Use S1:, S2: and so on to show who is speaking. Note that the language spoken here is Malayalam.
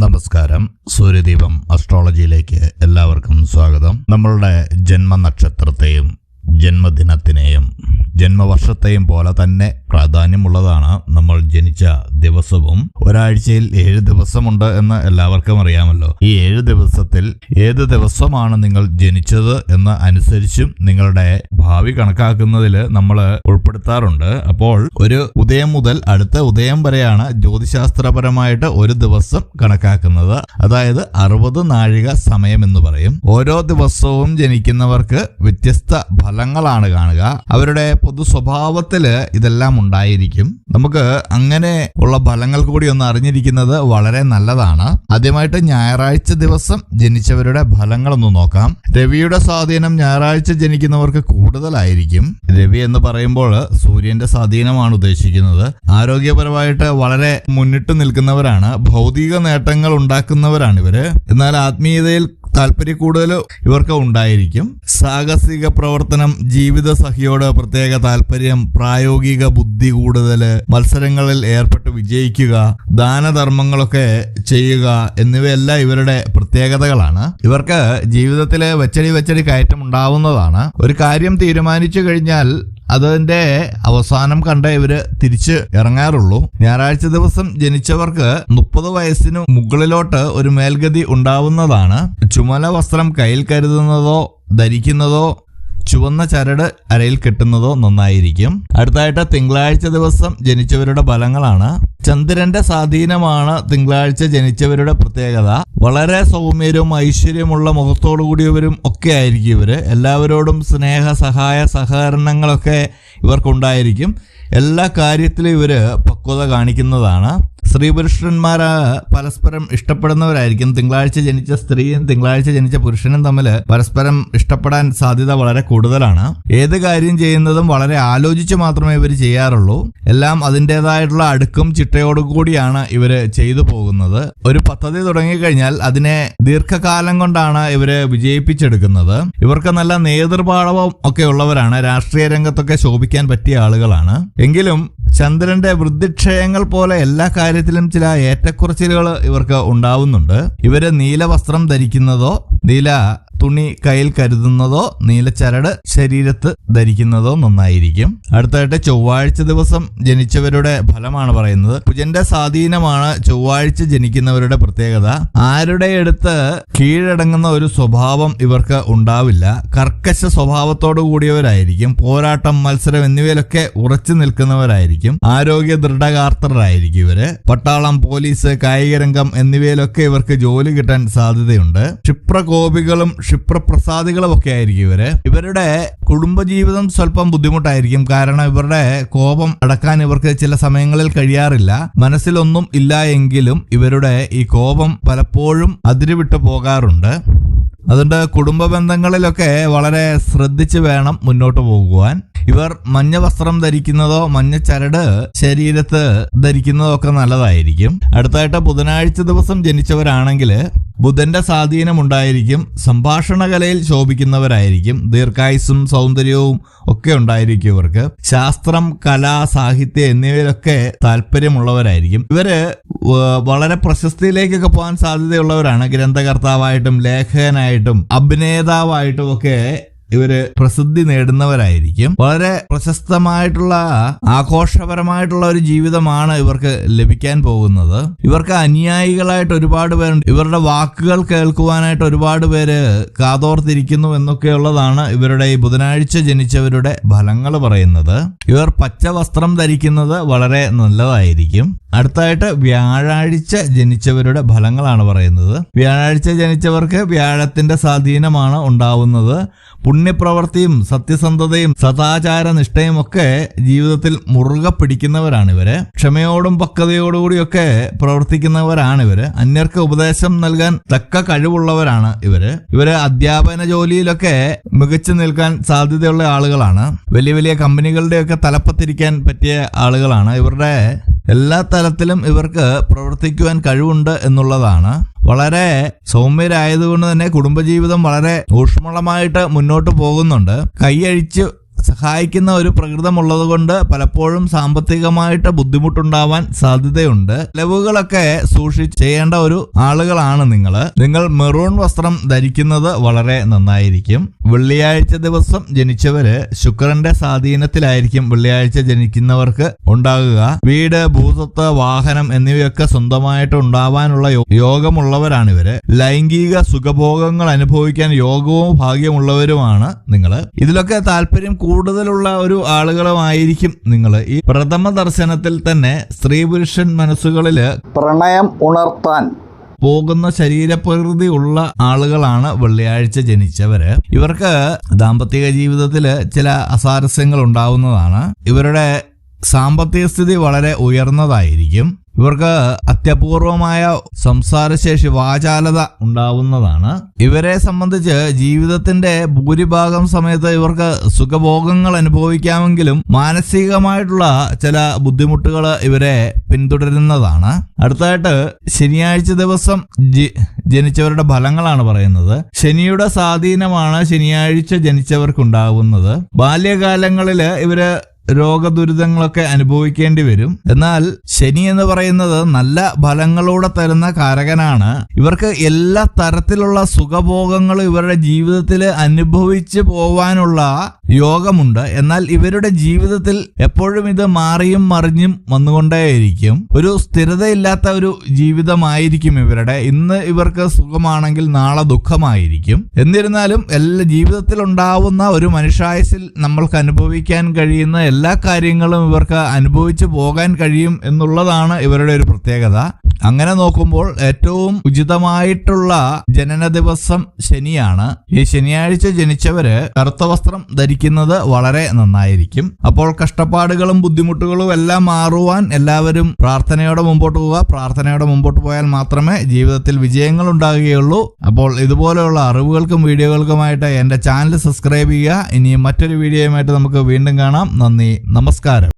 S1: നമസ്കാരം. സൂര്യദീപം അസ്ട്രോളജിയിലേക്ക് എല്ലാവർക്കും സ്വാഗതം. നമ്മളുടെ ജന്മനക്ഷത്രത്തെയും ജന്മദിനത്തിനെയും ജന്മവർഷത്തെയും പോലെ തന്നെ പ്രാധാന്യമുള്ളതാണ് നമ്മൾ ജനിച്ച ദിവസവും. ഒരാഴ്ചയിൽ ഏഴ് ദിവസമുണ്ട് എന്ന് എല്ലാവർക്കും അറിയാമല്ലോ. ഈ ഏഴ് ദിവസത്തിൽ ഏത് ദിവസമാണ് നിങ്ങൾ ജനിച്ചത് എന്ന് അനുസരിച്ചും നിങ്ങളുടെ ഭാവി കണക്കാക്കുന്നതിൽ നമ്മൾ ഉൾപ്പെടുത്താറുണ്ട്. അപ്പോൾ ഒരു ഉദയം മുതൽ അടുത്ത ഉദയം വരെയാണ് ജ്യോതിശാസ്ത്രപരമായിട്ട് ഒരു ദിവസം കണക്കാക്കുന്നത്. അതായത് അറുപത് നാഴിക സമയം എന്ന് പറയും. ഓരോ ദിവസവും ജനിക്കുന്നവർക്ക് വ്യത്യസ്ത ഫലങ്ങളാണ് കാണുക. അവരുടെ പൊതു സ്വഭാവത്തിൽ ഇതെല്ലാം ഉണ്ടായിരിക്കും. നമുക്ക് അങ്ങനെ ഉള്ള ഫലങ്ങൾ കൂടി ഒന്ന് അറിഞ്ഞിരിക്കുന്നത് വളരെ നല്ലതാണ്. ആദ്യമായിട്ട് ഞായറാഴ്ച ദിവസം ജനിച്ചവരുടെ ഫലങ്ങളൊന്ന് നോക്കാം. രവിയുടെ സ്വാധീനം ഞായറാഴ്ച ജനിക്കുന്നവർക്ക് കൂടുതലായിരിക്കും. രവി എന്ന് പറയുമ്പോൾ സൂര്യന്റെ സ്വാധീനമാണ് ഉദ്ദേശിക്കുന്നത്. ആരോഗ്യപരമായിട്ട് വളരെ മുന്നിട്ട് നിൽക്കുന്നവരാണ്. ഭൗതിക നേട്ടങ്ങൾ ഉണ്ടാക്കുന്നവരാണ് ഇവർ. എന്നാൽ ആത്മീയതയിൽ താല്പര്യ കൂടുതൽ ഇവർക്ക് ഉണ്ടായിരിക്കും. സാഹസിക പ്രവർത്തനം ജീവിത സഹിയോട് പ്രത്യേക താല്പര്യം പ്രായോഗിക ബുദ്ധി കൂടുതൽ മത്സരങ്ങളിൽ ഏർപ്പെട്ട് വിജയിക്കുക ദാനധർമ്മങ്ങളൊക്കെ ചെയ്യുക എന്നിവയെല്ലാം ഇവരുടെ പ്രത്യേകതകളാണ്. ഇവർക്ക് ജീവിതത്തിലെ വെച്ചടി വെച്ചടി കയറ്റം ഉണ്ടാവുന്നതാണ് ഒരു കാര്യം തീരുമാനിച്ചു കഴിഞ്ഞാൽ അതിന്റെ അവസാനം കണ്ട ഇവർ തിരിച്ച് ഇറങ്ങാറുള്ളൂ. ഞായറാഴ്ച ദിവസം ജനിച്ചവർക്ക് മുപ്പത് വയസ്സിന് മുകളിലോട്ട് ഒരു മേൽഗതി ഉണ്ടാവുന്നതാണ്. ചുമല വസ്ത്രം കയ്യിൽ കരുതുന്നതോ ധരിക്കുന്നതോ ചുവന്ന ചരട് അരയിൽ കെട്ടുന്നതോ നന്നായിരിക്കും. അടുത്തായിട്ട് തിങ്കളാഴ്ച ദിവസം ജനിച്ചവരുടെ ഫലങ്ങളാണ്. ചന്ദ്രന്റെ സ്വാധീനമാണ് തിങ്കളാഴ്ച ജനിച്ചവരുടെ പ്രത്യേകത. വളരെ സൗമ്യരും ഐശ്വര്യമുള്ള മുഖത്തോടു കൂടിയവരും ഒക്കെ ആയിരിക്കും ഇവർ എല്ലാവരോടും സ്നേഹ സഹായ സഹകരണങ്ങളൊക്കെ ഇവർക്കുണ്ടായിരിക്കും. എല്ലാ കാര്യത്തിലും ഇവർ പക്വത കാണിക്കുന്നതാണ്. സ്ത്രീ പുരുഷന്മാർ പരസ്പരം ഇഷ്ടപ്പെടുന്നവരായിരിക്കും. തിങ്കളാഴ്ച ജനിച്ച സ്ത്രീയും തിങ്കളാഴ്ച ജനിച്ച പുരുഷനും തമ്മിൽ പരസ്പരം ഇഷ്ടപ്പെടാൻ സാധ്യത വളരെ കൂടുതലാണ്. ഏത് കാര്യം ചെയ്യുന്നതും വളരെ ആലോചിച്ച് മാത്രമേ ഇവർ ചെയ്യാറുള്ളൂ. എല്ലാം അതിന്റെതായിട്ടുള്ള അടുക്കും ചിട്ടയോടുകൂടിയാണ് ഇവർ ചെയ്തു പോകുന്നത്. ഒരു പദ്ധതി തുടങ്ങിക്കഴിഞ്ഞാൽ അതിനെ ദീർഘകാലം കൊണ്ടാണ് ഇവർ വിജയിപ്പിച്ചെടുക്കുന്നത്. ഇവർക്ക് നല്ല നേതൃപാടവം ഒക്കെ ഉള്ളവരാണ്. രാഷ്ട്രീയ രംഗത്തൊക്കെ ശോഭിക്കാൻ പറ്റിയ ആളുകളാണ്. എങ്കിലും ചന്ദ്രന്റെ വൃദ്ധിക്ഷയങ്ങൾ പോലെ എല്ലാ കാര്യത്തിലും ചില ഏറ്റക്കുറച്ചിലുകൾ ഇവർക്ക് ഉണ്ടാവുന്നുണ്ട്. ഇവർ നീല വസ്ത്രം ധരിക്കുന്നതോ നീല തുണി കയ്യിൽ കരുതുന്നതോ നീലച്ചരട് ശരീരത്ത് ധരിക്കുന്നതോ നന്നായിരിക്കും. അടുത്തായിട്ട് ചൊവ്വാഴ്ച ദിവസം ജനിച്ചവരുടെ ഫലമാണ് പറയുന്നത്. കുജന്റെ സ്വാധീനമാണ് ചൊവ്വാഴ്ച ജനിക്കുന്നവരുടെ പ്രത്യേകത. ആരുടെ അടുത്ത് കീഴടങ്ങുന്ന ഒരു സ്വഭാവം ഇവർക്ക് ഉണ്ടാവില്ല. കർക്കശ സ്വഭാവത്തോടു കൂടിയവരായിരിക്കും. പോരാട്ടം മത്സരം എന്നിവയിലൊക്കെ ഉറച്ചു നിൽക്കുന്നവരായിരിക്കും. ആരോഗ്യ ദൃഢകാർത്തരായിരിക്കും ഇവർ. പട്ടാളം പോലീസ് കായിക രംഗം എന്നിവയിലൊക്കെ ഇവർക്ക് ജോലി കിട്ടാൻ സാധ്യതയുണ്ട്. ക്ഷിപ്രകോപികളും ക്ഷിപ്രപ്രസാദികളും ഒക്കെ ആയിരിക്കും ഇവർ. ഇവരുടെ കുടുംബജീവിതം സ്വല്പം ബുദ്ധിമുട്ടായിരിക്കും. കാരണം ഇവരുടെ കോപം അടക്കാൻ ഇവർക്ക് ചില സമയങ്ങളിൽ കഴിയാറില്ല. മനസ്സിലൊന്നും ഇല്ല എങ്കിലും ഇവരുടെ ഈ കോപം പലപ്പോഴും അതിരുവിട്ട് പോകാറുണ്ട്. അതുകൊണ്ട് കുടുംബ ബന്ധങ്ങളിലൊക്കെ വളരെ ശ്രദ്ധിച്ച് വേണം മുന്നോട്ട് പോകുവാൻ. ഇവർ മഞ്ഞ വസ്ത്രം ധരിക്കുന്നതോ മഞ്ഞ ചരട് ശരീരത്ത് ധരിക്കുന്നതോ ഒക്കെ നല്ലതായിരിക്കും. അടുത്തായിട്ട് ബുധനാഴ്ച ദിവസം ജനിച്ചവരാണെങ്കിൽ ബുധന്റെ സ്വാധീനം ഉണ്ടായിരിക്കും സംഭാഷണ കലയിൽ ശോഭിക്കുന്നവരായിരിക്കും ദീർഘായുസും സൗന്ദര്യവും ഒക്കെ ഉണ്ടായിരിക്കും ഇവർക്ക് ശാസ്ത്രം കല സാഹിത്യം എന്നിവയിലൊക്കെ താല്പര്യമുള്ളവരായിരിക്കും ഇവർ വളരെ പ്രശസ്തിയിലേക്കൊക്കെ പോകാൻ സാധ്യതയുള്ളവരാണ്. ഗ്രന്ഥകർത്താവായിട്ടും ലേഖകനായിട്ടും അഭിനേതാവായിട്ടും ഒക്കെ ഇവർ പ്രസിദ്ധി നേടുന്നവരായിരിക്കും. വളരെ പ്രശസ്തമായിട്ടുള്ള ആഘോഷപരമായിട്ടുള്ള ഒരു ജീവിതമാണ് ഇവർക്ക് ലഭിക്കാൻ പോകുന്നത്. ഇവർക്ക് അനുയായികളായിട്ട് ഒരുപാട് പേരുണ്ട്. ഇവരുടെ വാക്കുകൾ കേൾക്കുവാനായിട്ട് ഒരുപാട് പേര് കാതോർത്തിരിക്കുന്നു എന്നൊക്കെയുള്ളതാണ് ഇവരുടെ ഈ ബുധനാഴ്ച ജനിച്ചവരുടെ ഫലങ്ങൾ പറയുന്നത്. ഇവർ പച്ച വസ്ത്രം ധരിക്കുന്നത് വളരെ നല്ലതായിരിക്കും. അടുത്തായിട്ട് വ്യാഴാഴ്ച ജനിച്ചവരുടെ ഫലങ്ങളാണ് പറയുന്നത്. വ്യാഴാഴ്ച ജനിച്ചവർക്ക് വ്യാഴത്തിന്റെ സ്വാധീനമാണ് ഉണ്ടാവുന്നത്. പുണ്യപ്രവൃത്തിയും സത്യസന്ധതയും സദാചാര നിഷ്ഠയും ഒക്കെ ജീവിതത്തിൽ മുറുകെ പിടിക്കുന്നവരാണ് ഇവർ ക്ഷമയോടും പക്വതയോടുകൂടിയൊക്കെ പ്രവർത്തിക്കുന്നവരാണ് ഇവർ അന്യർക്ക് ഉപദേശം നൽകാൻ തക്ക കഴിവുള്ളവരാണ് ഇവർ. ഇവർ അധ്യാപന ജോലിയിലൊക്കെ മികച്ചു നിൽക്കാൻ സാധ്യതയുള്ള ആളുകളാണ്. വലിയ വലിയ കമ്പനികളുടെയൊക്കെ തലപ്പത്തിരിക്കാൻ പറ്റിയ ആളുകളാണ്. ഇവരുടെ എല്ലാ തലത്തിലും ഇവർക്ക് പ്രവർത്തിക്കുവാൻ കഴിവുണ്ട് എന്നുള്ളതാണ്. വളരെ സൗമ്യരായതുകൊണ്ട് തന്നെ കുടുംബജീവിതം വളരെ ഊഷ്മളമായിട്ട് മുന്നോട്ട് പോകുന്നുണ്ട്. കൈയഴിച്ച് സഹായിക്കുന്ന ഒരു പ്രകൃതമുള്ളത് കൊണ്ട് പലപ്പോഴും സാമ്പത്തികമായിട്ട് ബുദ്ധിമുട്ടുണ്ടാവാൻ സാധ്യതയുണ്ട്. ലവുകളൊക്കെ സൂക്ഷിച്ച് ചെയ്യേണ്ട ഒരു ആളുകളാണ് നിങ്ങൾ നിങ്ങൾ മെറൂൺ വസ്ത്രം ധരിക്കുന്നത് വളരെ നന്നായിരിക്കും. വെള്ളിയാഴ്ച ദിവസം ജനിച്ചവര് ശുക്രന്റെ സ്വാധീനത്തിലായിരിക്കും വെള്ളിയാഴ്ച ജനിക്കുന്നവർക്ക് ഉണ്ടാകുക. വീട് ഭൂസ്വത്ത് വാഹനം എന്നിവയൊക്കെ സ്വന്തമായിട്ട് ഉണ്ടാവാനുള്ള യോഗമുള്ളവരാണ് ഇവർ ലൈംഗിക സുഖഭോഗങ്ങൾ അനുഭവിക്കാൻ യോഗവും ഭാഗ്യമുള്ളവരുമാണ് നിങ്ങൾ ഇതിലൊക്കെ താല്പര്യം കൂടുതലുള്ള ഒരു ആളുകളുമായിരിക്കും നിങ്ങൾ ഈ പ്രഥമ ദർശനത്തിൽ തന്നെ സ്ത്രീ പുരുഷൻ മനസ്സുകളിൽ
S2: പ്രണയം ഉണർത്താൻ
S1: പോകുന്ന ശരീരപ്രകൃതി ഉള്ള ആളുകളാണ് വെള്ളിയാഴ്ച ജനിച്ചവര്. ഇവർക്ക് ദാമ്പത്തിക ജീവിതത്തിൽ ചില അസാരസ്യങ്ങൾ ഉണ്ടാവുന്നതാണ്. ഇവരുടെ സാമ്പത്തിക സ്ഥിതി വളരെ ഉയർന്നതായിരിക്കും. ഇവർക്ക് അത്യപൂർവമായ സംസാരശേഷി വാചാലത ഉണ്ടാവുന്നതാണ്. ഇവരെ സംബന്ധിച്ച് ജീവിതത്തിന്റെ ഭൂരിഭാഗം സമയത്ത് ഇവർക്ക് സുഖഭോഗങ്ങൾ അനുഭവിക്കാമെങ്കിലും മാനസികമായിട്ടുള്ള ചില ബുദ്ധിമുട്ടുകൾ ഇവരെ പിന്തുടരുന്നതാണ്. അടുത്തതായിട്ട് ശനിയാഴ്ച ദിവസം ജനിച്ചവരുടെ ഫലങ്ങളാണ് പറയുന്നത്. ശനിയുടെ സ്വാധീനമാണ് ശനിയാഴ്ച ജനിച്ചവർക്കുണ്ടാകുന്നത് ബാല്യകാലങ്ങളിൽ ഇവർ രോഗദുരിതങ്ങളൊക്കെ അനുഭവിക്കേണ്ടി വരും. എന്നാൽ ശനി എന്ന് പറയുന്നത് നല്ല ഫലങ്ങളൂടെ തരുന്ന കാരകനാണ്. ഇവർക്ക് എല്ലാ തരത്തിലുള്ള സുഖഭോഗങ്ങളും ഇവരുടെ ജീവിതത്തിൽ അനുഭവിച്ച് പോവാനുള്ള യോഗമുണ്ട്. എന്നാൽ ഇവരുടെ ജീവിതത്തിൽ എപ്പോഴും ഇത് മാറിയും മറിഞ്ഞും വന്നുകൊണ്ടേയിരിക്കും. ഒരു സ്ഥിരതയില്ലാത്ത ഒരു ജീവിതമായിരിക്കും ഇവരുടെ. ഇന്ന് ഇവർക്ക് സുഖമാണെങ്കിൽ നാളെ ദുഃഖമായിരിക്കും. എന്നിരുന്നാലും എല്ലാ ജീവിതത്തിൽ ഉണ്ടാവുന്ന ഒരു മനുഷ്യായുസിൽ നമ്മൾക്ക് അനുഭവിക്കാൻ കഴിയുന്ന എല്ലാ കാര്യങ്ങളും ഇവർക്ക് അനുഭവിച്ചു പോകാൻ കഴിയും എന്നുള്ളതാണ് ഇവരുടെ ഒരു പ്രത്യേകത. അങ്ങനെ നോക്കുമ്പോൾ ഏറ്റവും ഉചിതമായിട്ടുള്ള ജനന ദിവസം ശനിയാണ്. ഈ ശനിയാഴ്ച ജനിച്ചവര് കറുത്ത വസ്ത്രം ധരിക്കുന്നത് വളരെ നന്നായിരിക്കും. അപ്പോൾ കഷ്ടപ്പാടുകളും ബുദ്ധിമുട്ടുകളും എല്ലാം മാറുവാൻ എല്ലാവരും പ്രാർത്ഥനയോടെ മുമ്പോട്ട് പോവുക. പ്രാർത്ഥനയോടെ മുമ്പോട്ട് പോയാൽ മാത്രമേ ജീവിതത്തിൽ വിജയങ്ങൾ ഉണ്ടാകുകയുള്ളൂ. അപ്പോൾ ഇതുപോലെയുള്ള അറിവുകൾക്കും വീഡിയോകൾക്കുമായിട്ട് എന്റെ ചാനൽ സബ്സ്ക്രൈബ് ചെയ്യുക. ഇനി മറ്റൊരു വീഡിയോയുമായിട്ട് നമുക്ക് വീണ്ടും കാണാം. നന്ദി. നമസ്കാരം.